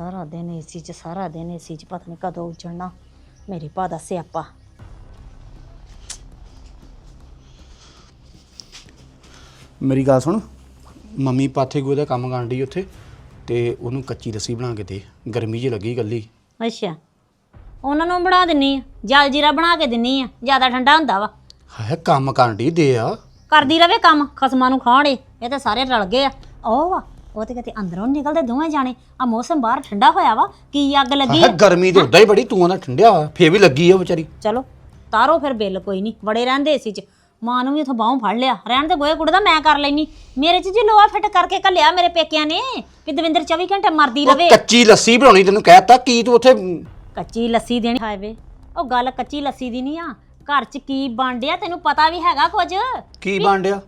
ਸਾਰਾ ਦਿਨ ਏਸੀ 'ਚ ਸਾਰਾ ਦਿਨ ਏਸੀ 'ਚ ਪਤਾ ਨਹੀਂ ਕਦੋਂ ਉੱਜੜਨਾ। ਮੇਰੀ ਭਾ ਦਾ ਸਿਆਪਾ। ਮੇਰੀ ਗੱਲ ਸੁਣ। ਮੰਮੀ ਪਾਥੇ ਗੋਏ ਦਾ ਕੰਮ ਕਰਨ ਡਈ ਉੱਥੇ ਤੇ ਉਹਨੂੰ ਕੱਚੀ ਲੱਸੀ ਬਣਾ ਕੇ ਦੇ। ਗਰਮੀ 'ਚ ਲੱਗੀ ਗੱਲੀ ਅੱਛਾ। ਉਹਨਾਂ ਨੂੰ ਬਣਾ ਦਿੰਨੀ ਆ। ਜਲ ਜੀਰਾ ਬਣਾ ਕੇ ਦਿੰਨੀ ਆ। ਜ਼ਿਆਦਾ ਠੰਡਾ ਹੁੰਦਾ ਵਾ। ਹੈ ਕੰਮ ਕਰਨ ਡਈ ਦੇ ਆ। ਕਰਦੀ ਰਵੇ ਕੰਮ। ਖਸਮਾਂ ਨੂੰ ਖਾਣੇ ਇਹ ਤਾਂ ਸਾਰੇ ਰਲ ਗਏ ਆ। ਉਹ ਵਾ ਉਹ ਤੇ ਕਿਤੇ ਅੰਦਰੋਂ ਨੀ ਨਿਕਲਦੇ ਦੋਵੇਂ ਜਾਣੇ। ਆ ਮੌਸਮ ਬਾਹਰ ਠੰਡਾ ਹੋਇਆ ਵਾ ਕੀ ਅੱਗ ਲੱਗੀ ਹੈ? ਗਰਮੀ ਤੇ ਉਦਾਂ ਹੀ ਬੜੀ ਤੂੰ ਉਹਦਾ ਠੰਡਿਆ ਵਾ, ਫੇਰ ਵੀ ਲੱਗੀ ਆ ਵਿਚਾਰੀ। ਚਲੋ ਤਾਰੋ ਫਿਰ ਬਿੱਲ ਕੋਈ ਨਹੀਂ ਬੜੇ ਰਹਿੰਦੇ ਸੀ ਚ। ਮਾਂ ਨੂੰ ਵੀ ਉਥੋਂ ਬਾਹੋਂ ਫੜ ਲਿਆ ਰਹਿਣ ਤੇ ਗੋਏ ਕੁੜੇ ਦਾ ਮੈਂ ਕਰ ਲੈਨੀ। ਮੇਰੇ ਚ ਜੀ ਲੋਹਾ ਫਿੱਟ ਕਰਕੇ ਘੱਲਿਆ ਮੇਰੇ ਪੇਕਿਆਂ ਨੇ ਕਿ ਦਵਿੰਦਰ 24 ਘੰਟੇ ਮਰਦੀ ਉਹ ਰਵੇ। ਕੱਚੀ ਲੱਸੀ ਬਣਾਉਣੀ ਤੈਨੂੰ ਕਹਿਤਾ ਕੀ ਤੂੰ ਉੱਥੇ ਕੱਚੀ ਲੱਸੀ ਦੇਣੀ ਹਾਏ ਵੇ ਉਹ ਗੱਲ ਕੱਚੀ ਲੱਸੀ ਦੀ ਨਹੀਂ ਆ। ਘਰ ਚ ਕੀ ਬਣ ਡਿਆ ਤੈਨੂੰ ਪਤਾ ਵੀ ਹੈਗਾ ਕੁਝ? ਕੀ ਬਣ ਡਿਆ?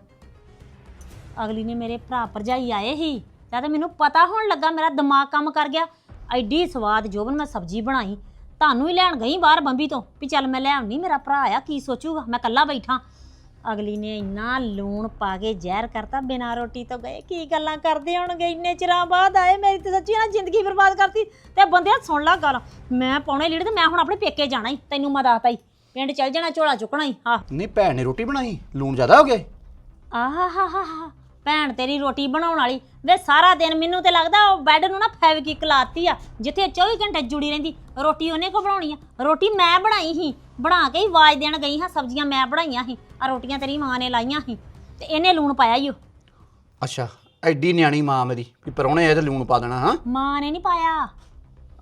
ਅਗਲੀ ਨੇ ਮੇਰੇ ਭਰਾ ਭਰਜਾਈ ਆਏ ਸੀ। ਤਾਂ ਮੈਨੂੰ ਪਤਾ ਹੋਣ ਲੱਗਾ ਮੇਰਾ ਦਿਮਾਗ ਕੰਮ ਕਰ ਗਿਆ। ਐਡੀ ਸਵਾਦ ਜੋਬਨ ਮੈਂ ਸਬਜ਼ੀ ਬਣਾਈ ਤੁਹਾਨੂੰ ਹੀ ਲੈਣ ਗਈ ਬਾਹਰ ਬੰਬੀ ਤੋਂ ਵੀ ਚੱਲ ਮੈਂ ਲੈ ਆਉਣੀ ਮੇਰਾ ਭਰਾ ਆ ਕੀ ਸੋਚੂਗਾ? ਮੈਂ ਕੱਲਾ ਬੈਠਾ। ਅਗਲੀ ਨੇ ਇੰਨਾ ਲੂਣ ਪਾ ਕੇ ਜ਼ਹਿਰ ਕਰਤਾ ਬਿਨਾਂ ਰੋਟੀ ਤੋਂ ਗਏ ਕੀ ਗੱਲਾਂ ਕਰਦੇ ਹੋਣਗੇ? ਇੰਨੇ ਚਿਰਾਂ ਬਾਅਦ ਆਏ ਮੇਰੀ ਤੇ ਸੱਚੀ ਨਾ ਜ਼ਿੰਦਗੀ ਬਰਬਾਦ ਕਰਤੀ। ਤੇ ਬੰਦਿਆ ਸੁਣ ਲੈ ਗੱਲ ਮੈਂ ਪਾਉਣੇ ਲੀੜੇ ਤੇ ਮੈਂ ਹੁਣ ਆਪਣੇ ਪੇਕੇ ਜਾਣਾ ਹੀ ਤੈਨੂੰ ਮੈਂ ਦੱਸਤਾ ਹੀ ਪਿੰਡ ਚੱਲ ਜਾਣਾ ਝੋਲਾ ਚੁੱਕਣਾ ਹੀ ਹਾਂ ਨਹੀਂ ਭੈਣ ਨੇ ਰੋਟੀ ਬਣਾਈ ਲੂਣ ਜ਼ਿਆਦਾ ਹੋ ਗਿਆ ਆਹਾਹਾਹਾ ਭੈਣ ਤੇਰੀ ਰੋਟੀ ਬਣਾਉਣ ਵਾਲੀ ਵੇ ਸਾਰਾ ਦਿਨ ਮੈਨੂੰ ਤੇ ਲੱਗਦਾ ਉਹ ਬੈੱਡ ਨੂੰ ਨਾ ਫੈਵਿਕਿਕ ਲਾਤੀ ਆ ਜਿੱਥੇ 24 ਘੰਟੇ ਜੁੜੀ ਰਹਿੰਦੀ। ਰੋਟੀ ਉਹਨੇ ਕੋ ਬਣਾਉਣੀ ਆ? ਰੋਟੀ ਮੈਂ ਬਣਾਈ ਸੀ ਬਣਾ ਕੇ ਹੀ ਆਵਾਜ਼ ਦੇਣ ਗਈ ਹਾਂ ਸਬਜ਼ੀਆਂ ਮੈਂ ਬਣਾਈਆਂ ਸੀ ਆ ਰੋਟੀਆਂ ਤੇਰੀ ਮਾਂ ਨੇ ਲਾਈਆਂ ਸੀ ਤੇ ਇਹਨੇ ਲੂਣ ਪਾਇਆ ਈ ਓ। ਅੱਛਾ ਐਡੀ ਨਿਆਣੀ ਮਾਂ ਮੇਰੀ ਵੀ ਪਰੌਣੇ ਆਏ ਤੇ ਲੂਣ ਪਾ ਦੇਣਾ ਹਾਂ? ਮਾਂ ਨੇ ਨਹੀਂ ਪਾਇਆ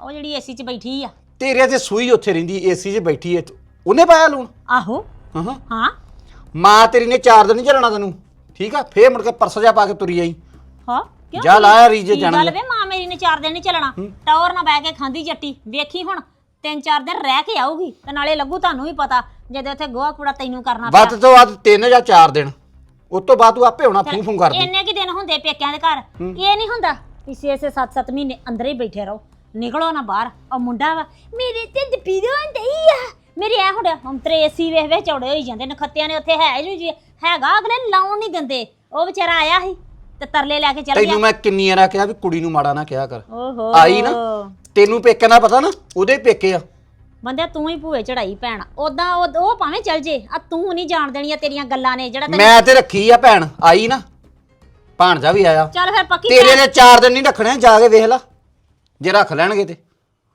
ਉਹ ਜਿਹੜੀ ਏਸੀ 'ਚ ਬੈਠੀ ਆ। ਤੇਰੇ ਤੇ ਸੂਈ ਉੱਥੇ ਰਹਿੰਦੀ ਏਸੀ 'ਚ ਬੈਠੀ ਐ ਉਹਨੇ ਪਾਇਆ ਲੂਣ? ਆਹੋ। ਹਾਂ ਹਾਂ। ਹਾਂ। ਮਾਂ ਤੇਰੀ ਨੇ ਚਾਰ ਦਿਨ ਨਹੀਂ ਚੱਲਣਾ ਤੈਨੂੰ? ਠੀਕ ਆ? ਫੇਰ ਮੁੜ ਕੇ ਪਰਸ ਜਾ ਪਾ ਕੇ ਤੁਰੀ ਆਈ। ਹਾਂ ਕਿਉਂ ਜਾ ਲਾਇਆ ਰੀਜੇ ਕੀ ਜਾਣਾ ਗੱਲ ਵੇ ਮਾਂ ਮੇਰੀ ਨੇ ਚਾਰ ਦਿਨ ਨਹੀਂ ਚੱਲਣਾ। ਟੌਰ ਨਾ ਬਹਿ ਕੇ ਖਾਂਦੀ ਜੱਟੀ। ਵੇਖੀ ਹੁਣ ਤਿੰਨ ਚਾਰ ਦਿਨ ਰਹਿ ਕੇ ਆਊਗੀ ਤੇ ਨਾਲੇ ਲੱਗੂ ਤੁਹਾਨੂੰ ਵੀ ਪਤਾ ਜਦੋਂ ਉੱਥੇ ਗੋਹਾ ਕੂੜਾ ਤੈਨੂੰ ਕਰਨਾ ਵੱਧ ਤੋਂ ਵੱਧ ਤਿੰਨ ਜਾਂ ਚਾਰ ਦਿਨ। ਉਸ ਤੋਂ ਬਾਅਦ ਤੂੰ ਆਪੇ ਹੋਣਾ ਫੂੰ ਫੂੰ ਕਰਦੀ। ਇੰਨੇ ਕੀ ਦਿਨ ਹੁੰਦੇ ਪੇਕਿਆਂ ਦੇ ਘਰ। ਇਹ ਨਹੀਂ ਹੁੰਦਾ ਵੀ ਛੇ ਛੇ ਸੱਤ ਸੱਤ ਮਹੀਨੇ ਅੰਦਰ ਹੀ ਬੈਠੇ ਰਹੋ। ਨਿਕਲੋ ਨਾ ਬਾਹਰ ਉਹ ਮੁੰਡਾ ਵਾ ਮੇਰੇ ਢਿੱਡ ਪੀੜ ਹੁੰਦੀ ਆ। ਮੇਰੇ ਐ ਹੁੰਦਾ ਹੰਤਰੇ ਏਸੀ ਵੇਖ ਵੇਖ ਚੌੜੇ ਹੋਈ ਜਾਂਦੇ ਨਖੱਤਿਆਂ ਨੇ ਉੱਥੇ ਹੈ ਜੀ। ਹੈਗਾ ਅਗਲੇ ਲਾਉਣ ਨਹੀਂ ਦਿੰਦੇ। ਉਹ ਵਿਚਾਰਾ ਆਇਆ ਸੀ ਤੇ ਤਰਲੇ ਲੈ ਕੇ ਚੱਲ ਗਿਆ। ਤੈਨੂੰ ਮੈਂ ਕਿੰਨੀ ਵਾਰ ਕਿਹਾ ਵੀ ਕੁੜੀ ਨੂੰ ਮਾੜਾ ਨਾ ਕਿਹਾ ਕਰ। ਓਹੋ। ਆਈ ਨਾ ਤੈਨੂੰ ਪੇਕੇ ਦਾ ਪਤਾ ਨਾ ਉਹਦੇ ਪੇਕੇ ਆ। ਬੰਦਿਆ ਤੂੰ ਹੀ ਭੂਏ ਚੜਾਈ ਭੈਣ। ਉਦਾਂ ਉਹ ਉਹ ਭਾਵੇਂ ਚੱਲ ਜੇ ਆ ਤੂੰ ਨਹੀਂ ਜਾਣ ਦੇਣੀਆਂ ਤੇਰੀਆਂ ਗੱਲਾਂ ਨੇ ਜਿਹੜਾ ਤੈਨੂੰ ਮੈਂ ਤੇ ਰੱਖੀ ਆ ਭੈਣ ਆਈ ਨਾ। ਭਾਣਜਾ ਵੀ ਆਇਆ। ਚੱਲ ਫਿਰ ਪੱਕੀ ਤੇਰੇ ਨੇ ਚਾਰ ਦਿਨ ਨਹੀਂ ਰੱਖਣੇ ਜਾ ਕੇ ਵੇਖ ਲੈ। ਜੇ ਰੱਖ ਲੈਣਗੇ ਤੇ।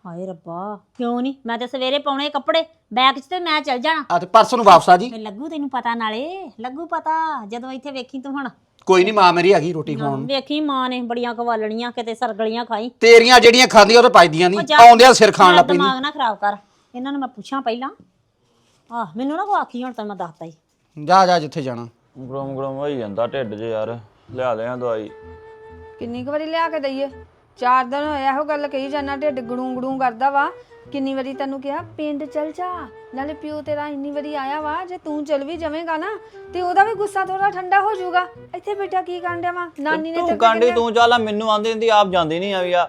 ਹਾਏ ਰੱਬਾ ਕਿਉਂ ਨਹੀਂ ਮੈਂ ਤੇ ਸਵੇਰੇ ਪਾਉਣੇ ਕੱਪੜੇ ਬੈਗ 'ਚ ਤੇ ਮੈਂ ਚੱਲ ਜਾਣਾ। ਆ ਤੇ ਪਰਸੋਂ ਨੂੰ ਵਾਪਸ ਆ ਜੀ। ਲੱਗੂ ਤੈਨੂੰ ਪਤਾ ਨਾਲੇ ਲੱਗੂ ਪਤਾ ਜਦੋਂ ਇੱਥੇ ਵੇਖੀ ਤੂੰ ਹੁਣ। ਕੋਈ ਨਹੀਂ ਮਾਂ ਮੇਰੀ ਹੈਗੀ ਰੋਟੀ ਖਾਣ ਨੂੰ। ਵੇਖੀ ਮਾਂ ਨੇ ਬੜੀਆਂ ਕਵਾਲਣੀਆਂ ਕਿਤੇ ਸਰਗਲੀਆਂ ਖਾਈ। ਤੇਰੀਆਂ ਜਿਹੜੀਆਂ ਖਾਂਦੀਆਂ ਉਹ ਤਾਂ ਪਾਈਦੀਆਂ ਉਹ ਨਹੀਂ ਜਾ- ਆਉਂਦਿਆਂ ਸਿਰ ਖਾਣ ਲੱਗ ਪੈਂਦੀ ਦਿਮਾਗ ਨਾ ਖਰਾਬ ਕਰ। ਇਹਨਾਂ ਨੂੰ ਮੈਂ ਪੁੱਛਾਂ ਪਹਿਲਾਂ। ਆਹ ਮੈਨੂੰ ਨਾ ਕੋ ਆਖੀ ਹੁਣ ਤਾਂ ਮੈਂ ਦੱਸਤਾ ਹੀ ਜਾ ਜਾ ਜਿੱਥੇ ਜਾਣਾ। ਗਰਮ ਗਰਮ ਹੋਈ ਜਾਂਦਾ ਢਿੱਡ 'ਚ ਯਾਰ। ਲਿਆ ਲਿਆ ਦਵਾਈ। ਕਿੰਨੀ ਕੁ ਵਾਰੀ ਲਿਆ ਕੇ ਦਈਏ? ਚਾਰ ਦਿਨ ਹੋਇਆ ਇਹੋ ਗੱਲ ਕਹੀ ਜਾਣਾ ਢਿੱਡ ਗੜੂੰ ਗੜੂ ਕਰਦਾ ਵਾ। ਕਿੰਨੀ ਵਾਰੀ ਤੈਨੂੰ ਕਿਹਾ ਪਿੰਡ ਚਲ ਜਾ ਨਾਲੇ ਪਿਓ ਤੇਰਾ ਇੰਨੀ ਵਾਰੀ ਆਇਆ ਵਾ ਜੇ ਤੂੰ ਚਲ ਵੀ ਜਾਵੇਂਗਾ ਨਾ ਤੇ ਉਹਦਾ ਵੀ ਗੁੱਸਾ ਥੋੜਾ ਠੰਡਾ ਹੋ ਜਾਊਗਾ। ਇੱਥੇ ਬੇਟਾ ਕੀ ਕਰਨ ਡਿਆ ਵਾ? ਨਾਨੀ ਨੇ ਤੂੰ ਤੇ ਕਾਂਡੀ ਤੂੰ ਚੱਲ ਆ ਮੈਨੂੰ ਆਂਦੀ ਹੁੰਦੀ ਆਪ ਜਾਂਦੀ ਨਹੀਂ ਆਵੀ ਆ।